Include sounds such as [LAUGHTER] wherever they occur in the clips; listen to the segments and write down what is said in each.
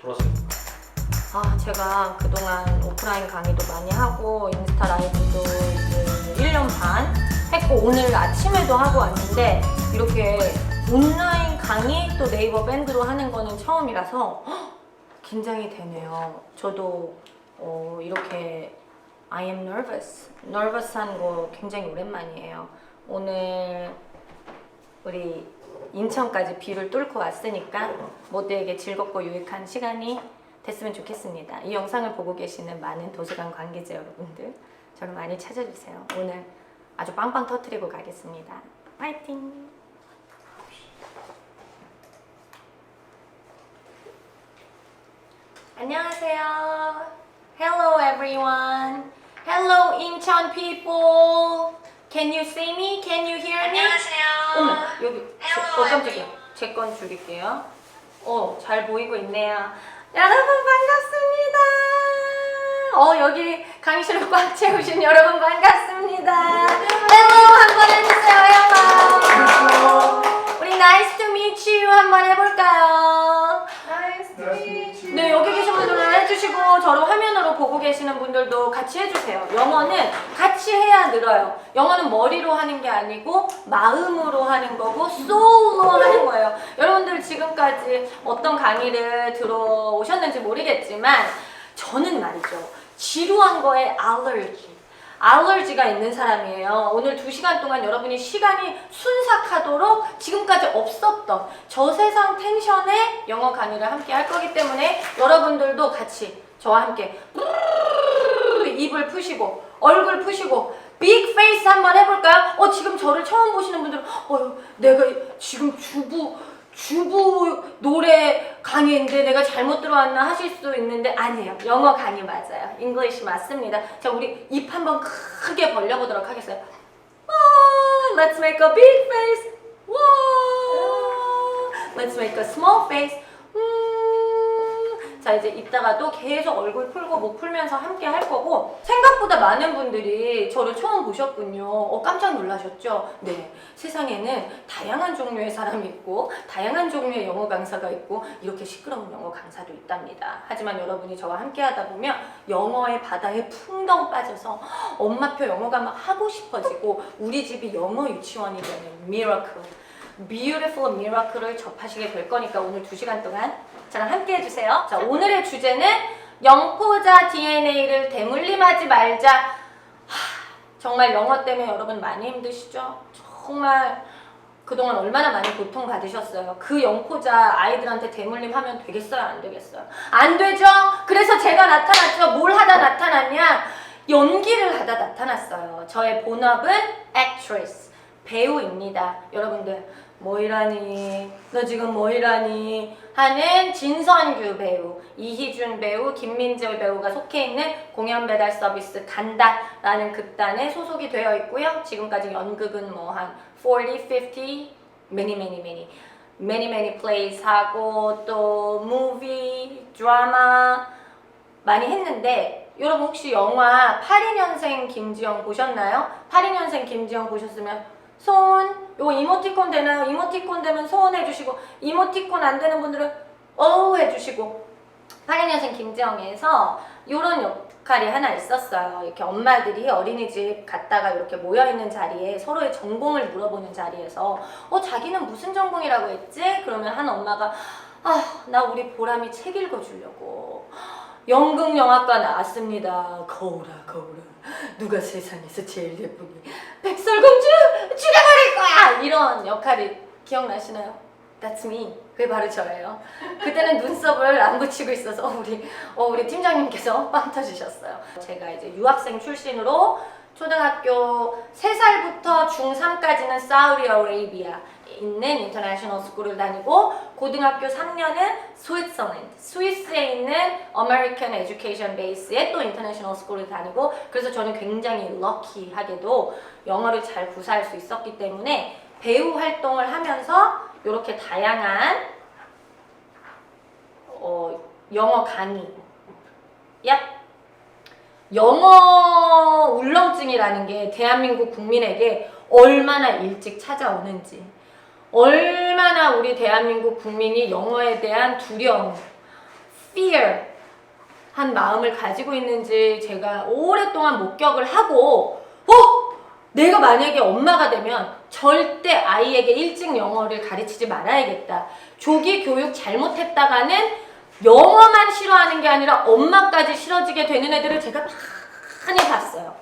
들어왔어요. 아, 제가 그동안 오프라인 강의도 많이 하고 인스타 라이브도 이제 1년 반 했고 오늘 아침에도 하고 왔는데 이렇게 온라인 강의 또 네이버 밴드로 하는 거는 처음이라서 헉, 긴장이 되네요. 저도 어, 이렇게 I am nervous. nervous한 거 굉장히 오랜만이에요. 오늘 우리 인천까지 비를 뚫고 왔으니까 모두에게 즐겁고 유익한 시간이 됐으면 좋겠습니다. 이 영상을 보고 계시는 많은 도서관 관계자 여러분들 저를 많이 찾아주세요. 오늘 아주 빵빵 터트리고 가겠습니다. 파이팅! 안녕하세요. Hello everyone. Hello Incheon people. Can you see me? Can you hear me? 안녕하세요. 어머 여기 어 깜짝이야 제 건 줄일게요. 어 잘 보이고 있네요. 여러분 반갑습니다. 어 여기 강의실을 꽉 채우신 여러분 반갑습니다. 헬로 한번 해주세요 헬로. 우리 nice to meet you 한번 해볼까요? Nice to meet you. 네, 여기 저를 화면으로 보고 계시는 분들도 같이 해주세요. 영어는 같이 해야 늘어요. 영어는 머리로 하는 게 아니고, 마음으로 하는 거고, soul로 하는 거예요. 여러분들 지금까지 어떤 강의를 들어오셨는지 모르겠지만, 저는 말이죠. 지루한 거에 알러지. 알러지가 있는 사람이에요. 오늘 두 시간 동안 여러분이 시간이 순삭하도록 지금까지 없었던 저 세상 텐션의 영어 강의를 함께 할 거기 때문에 여러분들도 같이 저와 함께 [LAUGHS] 입을 푸시고 얼굴 푸시고 빅 페이스 한번 해볼까요? 어 지금 저를 처음 보시는 분들은 어 내가 지금 주부 주부 노래 강의인데 내가 잘못 들어왔나 하실 수도 있는데 아니에요. 영어 강의 맞아요. 잉글리시 맞습니다. 자, 우리 입 한번 크게 벌려보도록 하겠어요. 와, let's make a big face. 와, let's make a small face. 음, 자, 이제 이따가도 계속 얼굴 풀고 목 풀면서 함께 할 거고 생각보다 많은 분들이 저를 처음 보셨군요. 어, 깜짝 놀라셨죠? 네. 세상에는 다양한 종류의 사람이 있고 다양한 종류의 영어 강사가 있고 이렇게 시끄러운 영어 강사도 있답니다. 하지만 여러분이 저와 함께 하다 보면 영어의 바다에 풍덩 빠져서 엄마표 영어가 막 하고 싶어지고 우리 집이 영어 유치원이 되는 미라클 beautiful miracle을 접하시게 될 거니까 오늘 2시간 동안 저랑 함께 해주세요. 자, 오늘의 주제는 영포자 DNA를 대물림하지 말자. 하, 정말 영어 때문에 여러분 많이 힘드시죠? 정말 그동안 얼마나 많이 고통받으셨어요. 그 영포자 아이들한테 대물림하면 되겠어요? 안 되겠어요? 안 되죠? 그래서 제가 나타났죠. 뭘 하다 나타났냐? 연기를 하다 나타났어요. 저의 본업은 actress, 배우입니다. 여러분들, 뭐이라니, 너 지금 뭐이라니 하는 진선규 배우, 이희준 배우, 김민재 배우가 속해 있는 공연 배달 서비스 간다라는 극단에 소속이 되어 있고요. 지금까지 연극은 뭐 한 40, 50, many, many, many, many, many plays 하고 또 movie, 드라마 많이 했는데 여러분 혹시 영화 82년생 김지영 보셨나요? 82년생 김지영 보셨으면 손 요거 이모티콘 되나요? 이모티콘 되면 소원 해 주시고 이모티콘 안 되는 분들은 어우 해 주시고 82년생 김지영에서 요런 역할이 하나 있었어요. 이렇게 엄마들이 어린이집 갔다가 이렇게 모여있는 자리에 서로의 전공을 물어보는 자리에서 어 자기는 무슨 전공이라고 했지? 그러면 한 엄마가 아 나 우리 보람이 책 읽어주려고 연극영화과 나왔습니다. 거울아 거울아 누가 세상에서 제일 예쁘니 백설공주 거야 이런 역할이 기억나시나요? That's me. 그게 바로 저예요. 그때는 눈썹을 안 붙이고 있어서 우리 어, 우리 팀장님께서 빵 터지셨어요. 제가 이제 유학생 출신으로 초등학교 3살부터 중3까지는 사우디아라비아 있는 인터내셔널 스쿨을 다니고 고등학교 3년은 스위스랜드, 스위스에 있는 에듀케이션 베이스의 또 인터내셔널 스쿨을 다니고 그래서 저는 굉장히 럭키하게도 영어를 잘 구사할 수 있었기 때문에 배우 활동을 하면서 이렇게 다양한 어, 영어 강의. 야 영어 울렁증이라는 게 대한민국 국민에게 얼마나 일찍 찾아오는지, 얼마나 우리 대한민국 국민이 영어에 대한 두려움, fear 한 마음을 가지고 있는지 제가 오랫동안 목격을 하고 어? 내가 만약에 엄마가 되면 절대 아이에게 일찍 영어를 가르치지 말아야겠다. 조기 교육 잘못했다가는 영어만 싫어하는 게 아니라 엄마까지 싫어지게 되는 애들을 제가 많이 봤어요.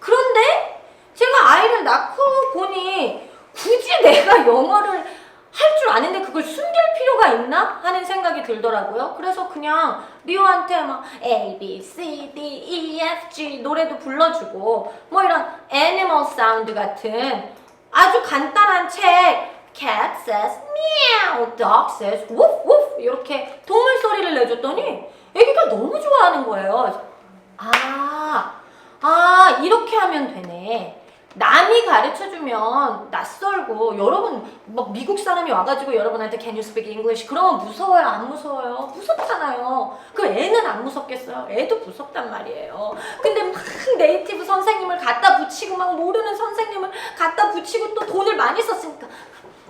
그런데 제가 아이를 낳고 보니 굳이 내가 영어를 할 줄 아는데 그걸 숨길 필요가 있나 하는 생각이 들더라고요. 그래서 그냥 리오한테 막 A, B, C, D, E, F, G 노래도 불러주고 뭐 이런 애니멀 사운드 같은 아주 간단한 책. Cat says meow, dog says woof woof. 이렇게 동물 소리를 내줬더니 애기가 너무 좋아하는 거예요. 아, 아 이렇게 하면 되네. 남이 가르쳐주면 낯설고 여러분 막 미국 사람이 와가지고 여러분한테 Can you speak English? 그러면 무서워요 안 무서워요? 무섭잖아요. 그 애는 안 무섭겠어요? 애도 무섭단 말이에요. 근데 막 네이티브 선생님을 갖다 붙이고 막 모르는 선생님을 갖다 붙이고 또 돈을 많이 썼으니까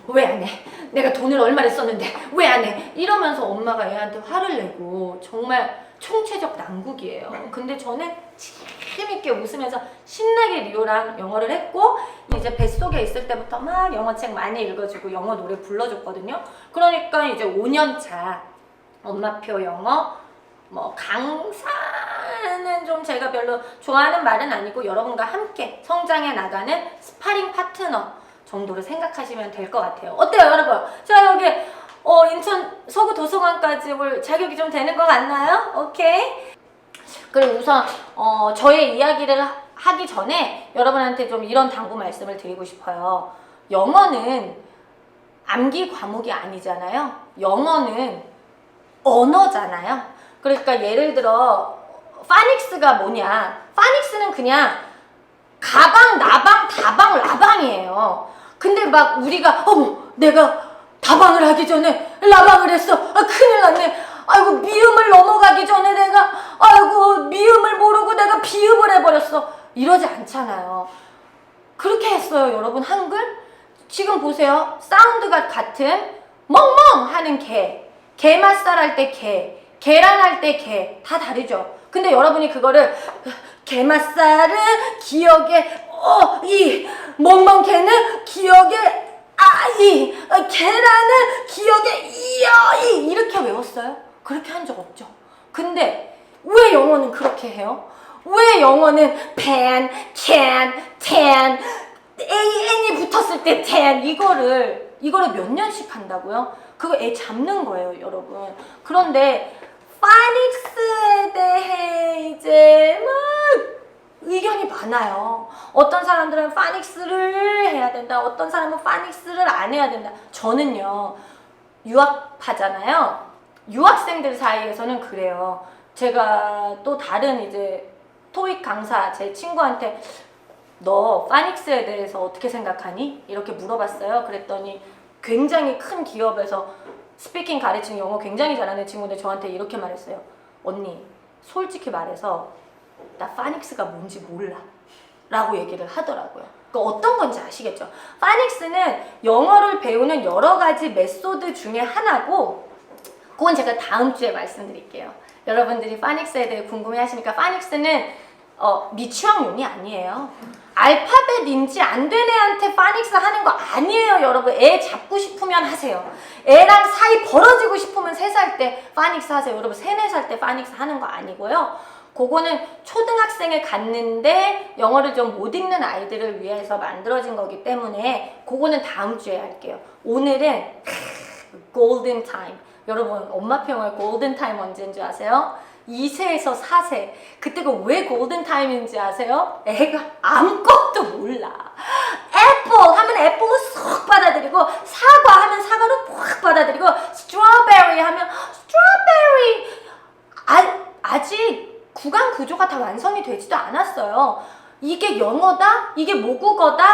왜 안 해? 내가 돈을 얼마를 썼는데 왜 안 해? 이러면서 엄마가 애한테 화를 내고 정말 총체적 난국이에요. 근데 저는 재밌게 웃으면서 신나게 리오랑 영어를 했고 이제 뱃속에 있을 때부터 막 영어책 많이 읽어주고 영어 노래 불러줬거든요. 그러니까 이제 5년 차 엄마표 영어 뭐 강사는 좀 제가 별로 좋아하는 말은 아니고 여러분과 함께 성장해 나가는 스파링 파트너 정도로 생각하시면 될 것 같아요. 어때요, 여러분? 자 여기 어, 인천 서구 도서관까지 올 자격이 좀 되는 것 같나요? 오케이. 그럼 우선 어, 저의 이야기를 하- 하기 전에 여러분한테 좀 이런 당부 말씀을 드리고 싶어요. 영어는 암기 과목이 아니잖아요. 영어는 언어잖아요. 그러니까 예를 들어 파닉스가 뭐냐? 파닉스는 그냥 가방, 나방, 다방, 라방이에요. 근데 막 우리가 어머 내가 다방을 하기 전에 라방을 했어. 아 큰일 났네. 아이고 미음을 넘어가기 전에 내가 아이고 미음을 모르고 내가 비읍을 해버렸어. 이러지 않잖아요. 그렇게 했어요, 여러분 한글. 지금 보세요. 사운드가 같은 멍멍 하는 개, 게맛살 할 때 개, 계란 할 때 개, 다 다르죠. 근데 여러분이 그거를 게맛살은 기억에 어, 이 멍멍 개는 기억에 아 이, 어, 계란은 기억에 이어 이 이렇게 외웠어요? 그렇게 한 적 없죠. 근데 왜 영어는 그렇게 해요? 왜 영어는 pen, can, tan, a, n이 붙었을 때 tan 이거를 이거를 몇 년씩 한다고요? 그거 애 잡는 거예요, 여러분. 그런데 파닉스에 대해 이제 막 의견이 많아요. 어떤 사람들은 파닉스를 해야 된다. 어떤 사람은 파닉스를 안 해야 된다. 저는요. 유학파잖아요. 유학생들 사이에서는 그래요. 제가 또 다른 이제 토익 강사 제 친구한테 너 파닉스에 대해서 어떻게 생각하니? 이렇게 물어봤어요. 그랬더니 굉장히 큰 기업에서 스피킹 가르치는 영어 굉장히 잘하는 친구인데 저한테 이렇게 말했어요. 언니, 솔직히 말해서 나 파닉스가 뭔지 몰라. 라고 얘기를 하더라고요. 그 어떤 건지 아시겠죠? 파닉스는 영어를 배우는 여러 가지 메소드 중에 하나고 그건 제가 다음 주에 말씀드릴게요. 여러분들이 파닉스에 대해 궁금해 하시니까 파닉스는 어, 미취학용이 아니에요. 알파벳인지 안 된 애한테 파닉스 하는 거 아니에요, 여러분. 애 잡고 싶으면 하세요. 애랑 사이 벌어지고 싶으면 3살 때 파닉스 하세요. 여러분, 3, 4살 때 파닉스 하는 거 아니고요. 그거는 초등학생에 갔는데 영어를 좀 못 읽는 아이들을 위해서 만들어진 거기 때문에 그거는 다음 주에 할게요. 오늘은 골든 타임. 여러분, 엄마표 영어의 골든 타임 언제인 줄 아세요? 2세에서 4세. 그때가 왜 골든 타임인지 아세요? 애가 아무것도 몰라. 애플 하면 애플로 쏙 받아들이고 사과 하면 사과로 확 받아들이고 스트로베리 하면 스트로베리 아, 아직 구간 구조가 다 완성이 되지도 않았어요. 이게 영어다? 이게 모국어다?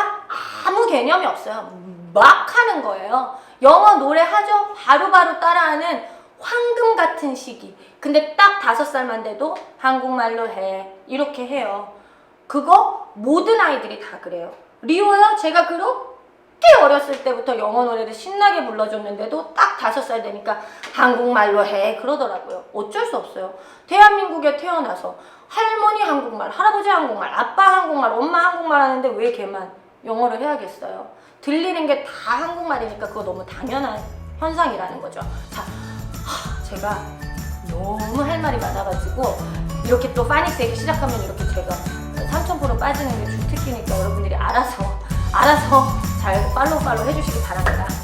아무 개념이 없어요. 막 하는 거예요. 영어 노래 하죠? 바로바로 따라하는 황금 같은 시기. 근데 딱 다섯 살만 돼도 한국말로 해. 이렇게 해요. 그거 모든 아이들이 다 그래요. 리오요? 제가 그러? 어렸을 때부터 영어 노래를 신나게 불러줬는데도 딱 다섯 살 되니까 한국말로 해 그러더라고요. 어쩔 수 없어요. 대한민국에 태어나서 할머니 한국말, 할아버지 한국말, 아빠 한국말, 엄마 한국말 하는데 왜 걔만 영어를 해야겠어요? 들리는 게 다 한국말이니까 그거 너무 당연한 현상이라는 거죠. 자, 하, 제가 너무 할 말이 많아가지고 이렇게 또 파닉 되기 시작하면 이렇게 제가 3000% 빠지는 게 주특기니까 여러분들이 알아서 알아서 잘 팔로우 팔로우 해주시기 바랍니다.